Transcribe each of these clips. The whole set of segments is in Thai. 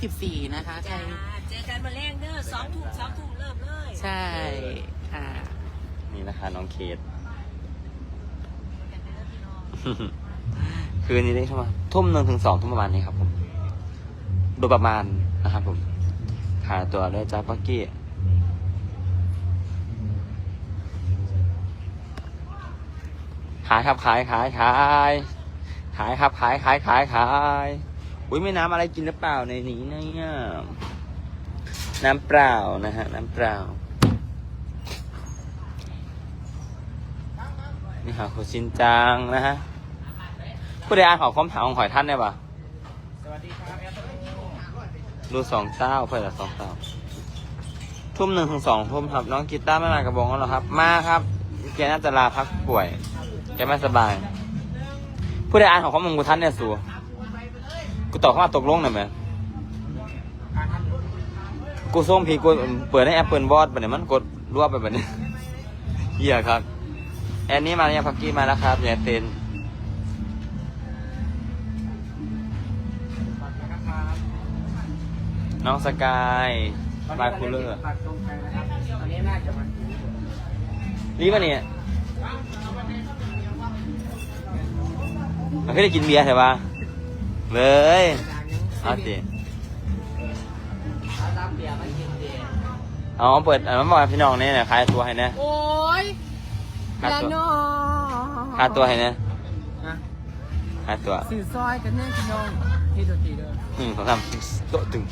914 นะคะใช่เจอกันมาแรกเนอะสองถูกสองถูกเริ่มเลยใช่ค่ะนี่นะคะน้องเคสคืนนี้ได้ประมาณทุ่มหนึ่งถึงสองทุ่มประมาณนี้ครับผม โดยประมาณนะครับผมขายตัวด้วยจ้าปักกี้ ขายครับขายขายขาย ขายครับขายขายขายขาย อุ้ยไม่น้ำอะไรกินหรือเปล่าในนี้เนี่ยน้ำเปล่านะฮะ น้ำเปล่านี่ค่ะคุณชินจังนะฮะผู้ใดอ่านขอความถามของหอยท่านได้ปะดูสองเต้าเพื่อนละสองเต้าทุ่มหนึ่งถึงสองทุ่มครับ น้องกีตาร์ไม่มากระบองแล้วหรอครับ มาครับแกน่าจะลาพักป่วยแกไม่สบาย ผู้ใดอ่านของข้อมูลกูท่านเนี่ยสู กูตอบเข้ามาตกลงหน่อยไหมกูส่งพีกูเปิดในแอปเปิลวอดไปเนี่ยมันกดรวบไปแบบนี้เหี้ยครับ แอนนี่มาเนี่ยพักกี้มาแล้วครับอย่าเต้นน้องสกายบายคูลเลอร์รีบมาเนี่ยมันเคยได้กินเบียร์ใช่ปะ เว้ยเอาสิเอาเปิดเอามาบอกให้พี่น้องเนี่ยนะขายตัวให้นะโอ้ยขายละตัวน้อขายตัวให้นะขายตัวสื่อซอยกันแน่พี่น้องที่ดนตรีเด้อหนึ่งสองสามโต๊ะตึง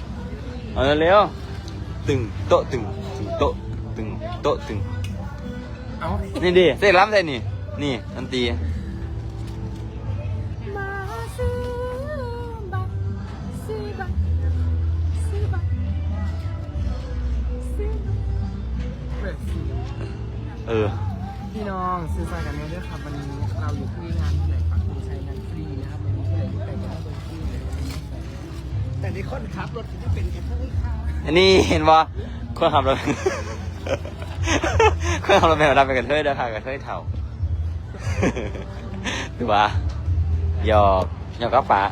เอาเร็วๆตึงโต๊ะตึงตึงโต๊ะตึงโต๊ะตึงเอานี่ดิเสกล้ำใส่นี่ นี่ดนตรี เออ พี่น้องซื้อซอยกันแน่ด้วยครับวันนี้เราอยู่ที่งานที่ไหนปักธงชัยงานฟรีนะครับวันนี้ที่ไหนที่ไหนก็ได้ฟรีเลยแต่ในคนขับรถจะเป็นแค่ผู้ข้าอันนี้เห็นว่าคนขับรถ คนขับรถเป็นรับเป็นกระเทยเด้อค่ะกระเทยเถ่าดูว่าหยอกหยอกกับป๋า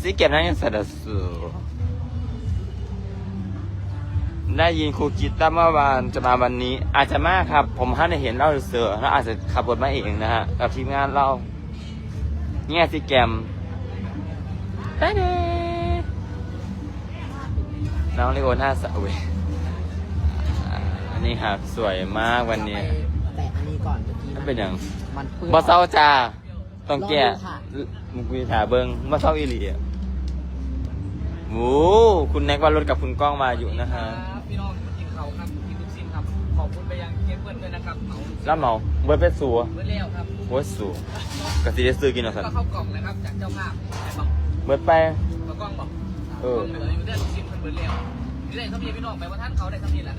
ซีเก็บนั้นยังสะดัดสูได้ยินครูกิตตาร์เมื่อวานจะมาวันนี้ อาจจะมากครับ ผมท่านได้เห็นเล่าเสือแล้วอาจจะขับรถมาเองนะฮะกับทีมงานเราแง่ซีแกมไปเด้น้องเลโอหน้าสวยอ่าอันนี้ครับสวยมากวันนี้ แต่อันนี้ก่อนเมื่อกี้มันเป็นอย่างมันเปื้อนบ่เศร้าจ้า ต้องแก่รอดูค่ะ มึงคุยถาเบิงบ่เศร้าอีหลีอะโอ้คุณแน็กว่ารถกับคุณก้องมาอยู่นะฮะครับพี่น้องกินเขาครับกินทุกสิ่งครับ ขอบคุณไปยังเกมเปิลด้วยนะครับเขารับเหมาเบิร์ดเป็ดสัวเบิร์ดเลี้ยวครับโอ้ยสูกะสิได้ซื้อกินเอาสันก็เข้ากล่องนะครับจากเจ้าภาพไอ้บอกเบิร์ดไปมากล้องบอกเอกอล้องเหลืออยู่ได้ทุกสิ่งเบิร์ดเลี้ยวนี่ได้เท่านี้พี่น้องไปว่าท่านเขาได้เท่านี้แหละ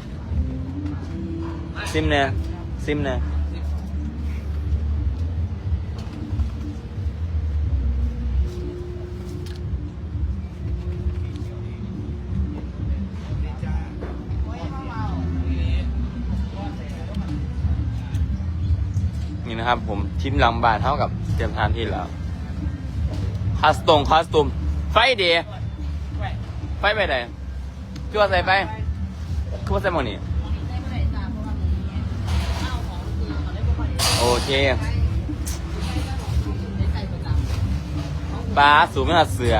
ซิมแน่ซิมแน่ นี่นะครับ ผมทีมหลังบานเท่ากับเตรียมทานที่แล้วคอสตูมคอสตูมไฟเดียไฟไปไหนพี่ว่าใส่ไปคือว่าใส่หมดนี่โอเคป้าสูงไม่หัดเสือ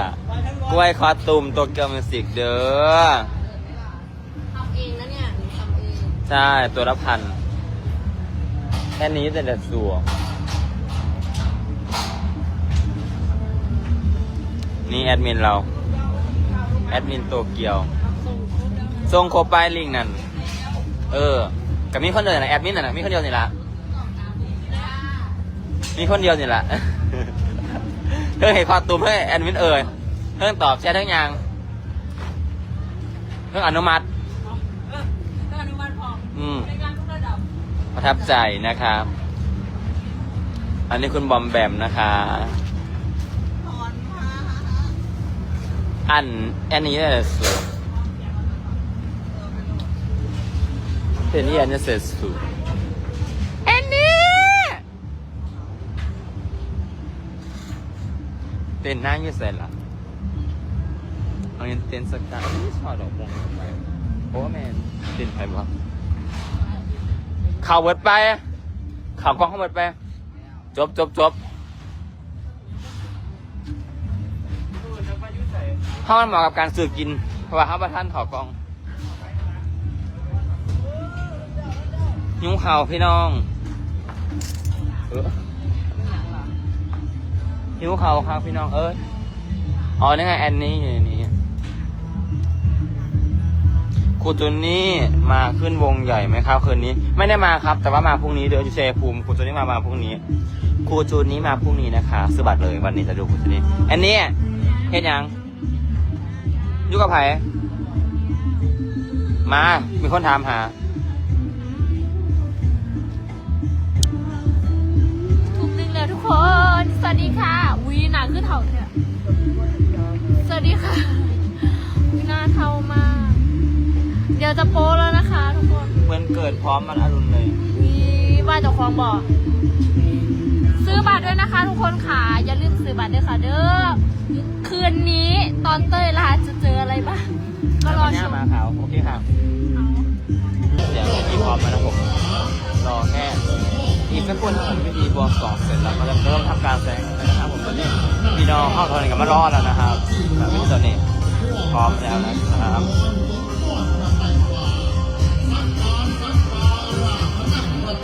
กล้วยคอตุมตัวเกียวมิวสิกเด้อทำเองนะเนี่ยหนูทำเองใช่ตัวละพัน แค่นี้แต่เด็ดสัวนี่แอดมินเรา แอดมินโตเกียวส่งโคไปลิงนั่น เออกับมีคนเดียวนะแอดมินน่ะนะมีคนเดียวนี่ละมีคนเดียวนี่ละเพื่อให้คอตุ้มให้แอดมินเอ่ยเพื่อตอบแชททั้งย่างเพื่ออนุมัติ ก็อนุมัติพร้อม อืม ในการทุกระดับ ประทับใจนะครับ อันนี้คุณบอมแบมนะคะ อันอันนี้เนี่ยสุดเนนี่อันนี้เสร็จสุดอันนี้เต้นนั่งอยี่เสร็จละเอาเงินเต้นสักการนี่ชอดอกมงไปโอ้แมนเต้นไปบ่ เข่าเบิดไป เข่ากองเข้าเบิดไป จบจบจบเพราะมันเหมาะกับการสื่อกิน เพราะว่าเขาประท่านถอกองยุ้งข่าวพี่น้องเออหิวเขาครับพี่น้องเอ้ยอ๋อนี่ไงแอนนี่อยู่ ครูจุนนี่มาขึ้นวงใหญ่ไหมครับคืนนี้ไม่ได้มาครับ แต่ว่ามาพรุ่งนี้เดี๋ยวอยู่เชภูมิครูจุนนี่มามาพรุ่งนี้ครูจูนนี้มาพรุ่งนี้นะคะซื้อบัตรเลยวันนี้จะดูครูจุนนี่แอนนี่เฮ็ดหยังยู่กับไผมา มีคนถามหา ทุกนึงแล้วทุกคน สวัสดีค่ะวี กิดพร้อมมันอรุณเลย วีบ้านเจ้าของบอก ซื้อบัตรด้วยนะคะทุกคนค่ะอย่าลืมซื้อบัตรด้วยค่ะเด้อคืนนี้ตอนเต้ยลาจะเจออะไรบ้างก็รอชมมาขาวโอเคครับเดี๋ยวพี่พร้อมแล้วนะผมรอแค่อีกสักคนทำพิธีบวงสรวงเสร็จแล้วก็จะเริ่มทำการแสดงแล้วนะครับผมตอนนี้พี่น้องเข้าทอนกันมารอดแล้วนะครับแบบนี้ตอนนี้พร้อมแล้วนะครับ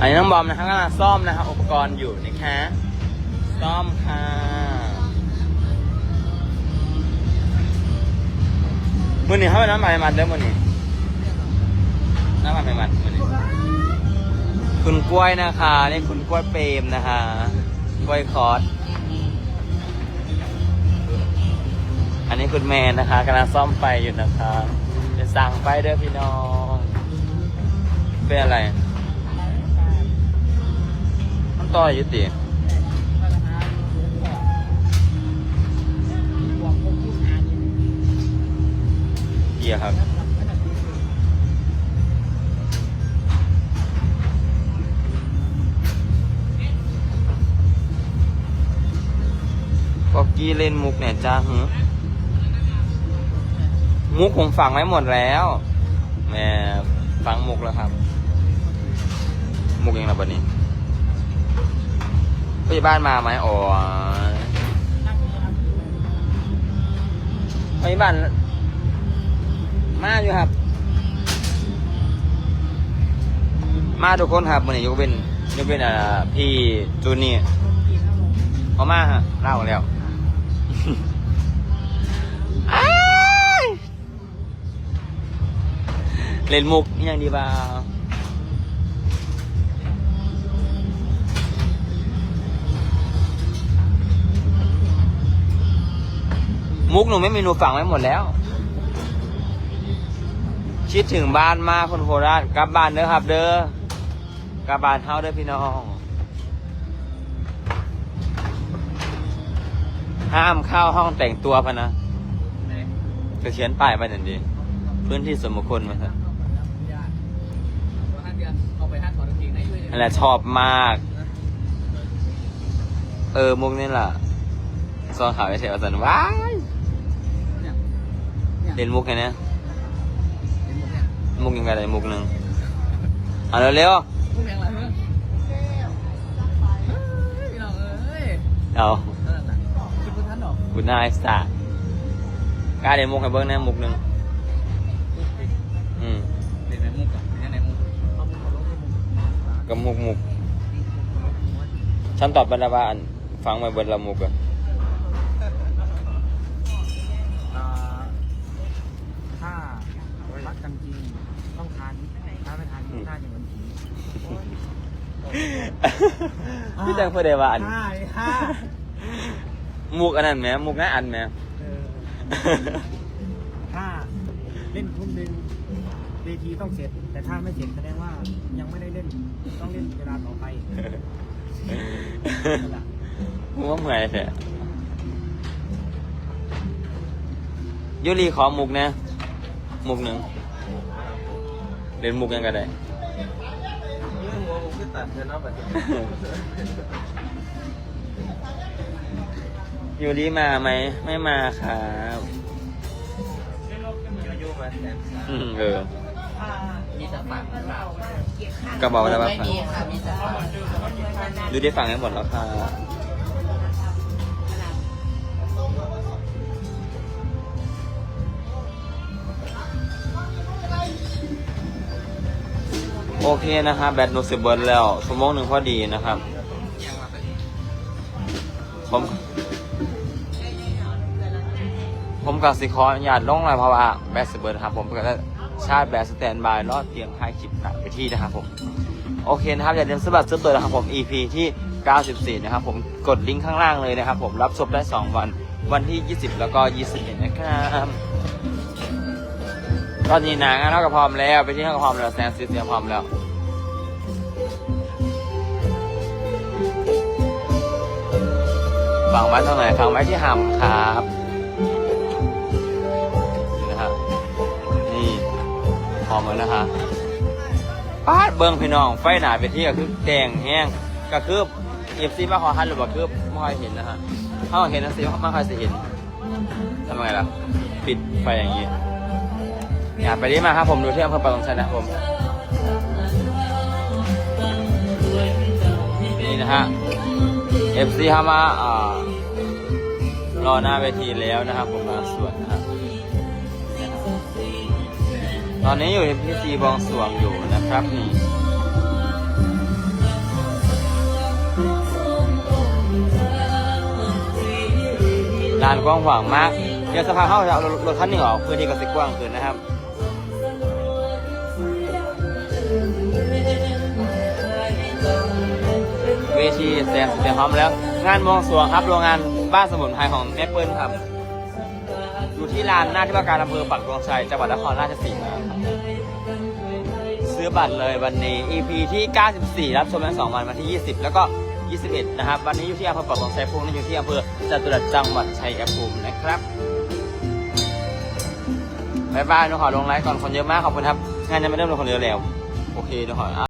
อันนี้น้องบอมนะครับกำลังซ่อมนะครับอุปกรณ์อยู่นะคะซ่อมค่ะมือหนี่งเข้าเป็นน้ำมันมันเด้อมือหนี่งน้ำมันมันมือหนี่งคุณกล้วยนะคะนี่คุณกล้วยเปรมนะคะกล้วยคอร์สอันนี้คุณแมนนะคะกำลังซ่อมไฟอยู่นะคะจะสั่งไฟเด้อพี่น้องเป็นอะไร ต่ออยู่ติเกียร์ครับก็กี้เล่นมุกเนี่ยจ้าฮึมุกผมฝังไว้หมดแล้วแม่ฝังมุกแล้วครับ มุกยังไงบัดนี้ ผู้ใหญ่บ้านมาไหมอ๋อผู้ใหญ่บ้าน มาอยู่ครับ มาทุกคนครับวันนี้ยกเป็นยกเป็นอ่าพี่จูนี่เขามาฮะเล่าแล้วอ้ายเล่นมุกยังดีบ่า มุกหนูไม่มีหนูฝังไว้หมดแล้ว คิดถึงบ้านมากคนโคราชกลับบ้านเด้อครับ เด้อกลับบ้านเฮาเด้อพี่น้อง ห้ามเข้าห้องแต่งตัวพะนะจะเขียนป้ายไปนั่นดี พื้นที่ส่วนบุคคลมาเถอะห้าเดือนเอาไปห้าถอดกางเกงในด้วยนั่นแหละชอบมาก เออมุกนี่แหละซองขาวไปเทวสันว้าย เล่นมุกไงเนี่ยเห็นหมดเนี่ยมุกยังไงเลยมุกหนึ่งเอาเร็วๆกูแพงอะไรเพื่อนพี่น้องเอ้ยเอานั่นน่ะคิดว่าท่านหรอคุณนายสตาร์กล้าเดี๋ยวมุกให้เบิ้งแน่มุกหนึ่งอืมเด็กในมุกอะเด็กในมุกกับมุกมุกฉันตอบบรรดาบาอันฟังมาเบิดละมุกอะ นถ้าอย่างนั้นผีพี่จังเพื่อได้ว่าอันใช่ค่ะมุกอันนั้นแหมมุกน่าอันแหมเออถ้าเล่นทุ่มหนึ่งเวทีต้องเสร็จ แต่ถ้าไม่เสร็จแสดงว่ายังไม่ได้เล่นต้องเล่นเวลาต่อไปมุกว่าเมื่อยแท้ยุรีขอมุกนะ มุกหนึ่งเล่นมุกยังก็ได้หัวมุกคือ ตัดเธอเนาะแบบนี้ยูรีมาไหม ไม่มาครับอยู่มาแสนสามอืมเออ มีแต่ฝากกระบอกแล้วไม่ป่ะมีค่ะมีแต่ฝากดูได้ฟังให้หมดแล้วค่ะ อเคนะครับ แบตหนูสิบเบิร์ดแล้วชั่วโมงหนึ่งพอดีนะครับ ผมผมกับสิคออนุญาตลงเลยเพราะว่าแบตสิบเบิร์ดครับ ผมก็จะชาร์จแบตสแตนบายรอดเตรียมท้ายคลิปไปที่นะครับผมโอเคนะครับ อย่าลืมสมัครซื้อตัวนะครับผม EP ที่ 94 นะครับผมกดลิงก์ข้างล่างเลยนะครับผมรับชมได้ 2 วันวันที่ 20 แล้วก็ 21 นะครับ ตอนนี้หนางานเท่ากับพร้อมแล้ว ไปที่เท่ากับพร้อมแล้วแซนซิสเนี่ยพร้อมแล้วฝังไว้ตรงไหนฝังไว้ที่หำครับนี่นะครับนี่พร้อมแล้วนะคะปาดเบิ้งพี่น้องไฟหนาไปที่ก็คือแดงแห้งก็คือเอฟซีมาขอฮันหรือว่าคือไม่ค่อยเห็นนะฮะถ้าเห็นนะซีไม่ค่อยจะเห็นทำไงล่ะ ปิดไฟอย่างนี้ อย่าไปที่มาครับผมดูที่อำเภอปากกงชัยนะครับผมนี่นะฮะ FC เข้ามาอ่ารอหน้าเวทีแล้วนะครับผมบางส่วนนะครับ ตอนนี้อยู่ในพิธีบวงสรวงอยู่นะครับนี่ลานกว้างขวางมาก เดี๋ยวสภาเข้าจะเอารถคันนี้ออกเพื่อที่กระสิกว้างขึ้นนะครับ วทีแสดงเตรียมพร้อมแล้ว งานบวงสวงครับโรงงานบ้านสมุนไพรของแม่เปิ้ลครับ อยู่ที่ลานหน้าที่ว่าการอำเภอปักธงชัยจังหวัดนครราชสีมาครับซื้อบัตรเลยวันนี้ EP ที่ 94 รับชมทั้งสองวันวันที่ 20 แล้วก็ 21 นะครับ วันนี้อยู่ที่อำเภอปักธงชัยพรุ่งนี้อยู่ที่อำเภอจตุรัสจังหวัดชัยภูมินะครับบายบายหนูขอลงไลฟ์ก่อนคนเยอะมากขอบคุณครับงานยังไม่เริ่มเลยคนเยอะแล้ว โอเคหนูขอ